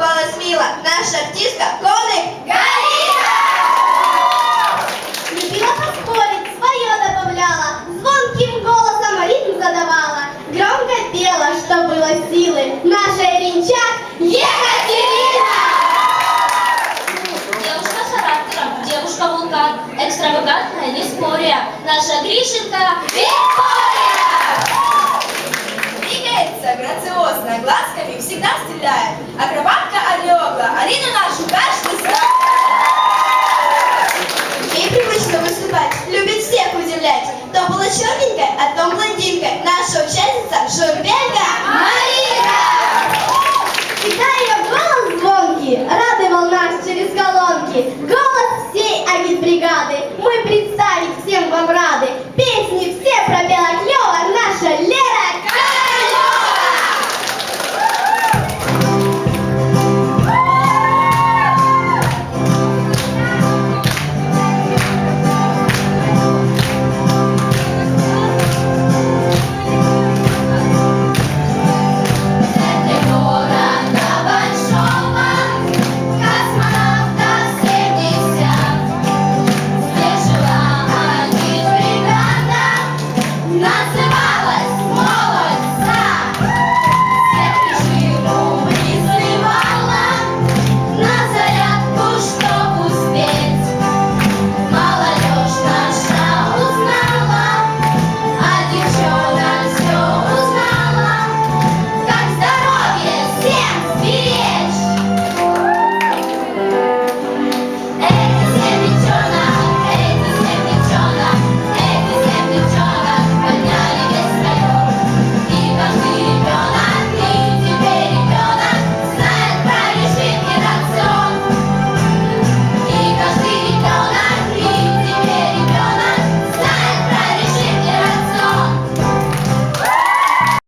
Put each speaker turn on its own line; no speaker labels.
виступала сміла наша артистка коник
Галіна! Любила поспорить, свое добавляла, звонким голосом ритм задавала, громко пела, что было силы. наша рінчак Екатерина! Девушка характером, девушка вулкан, экстравагантная
Виспория,
наша Гришенька Виспория!
Двигается грациозно, глазками всегда стреляет, акробат Алёга,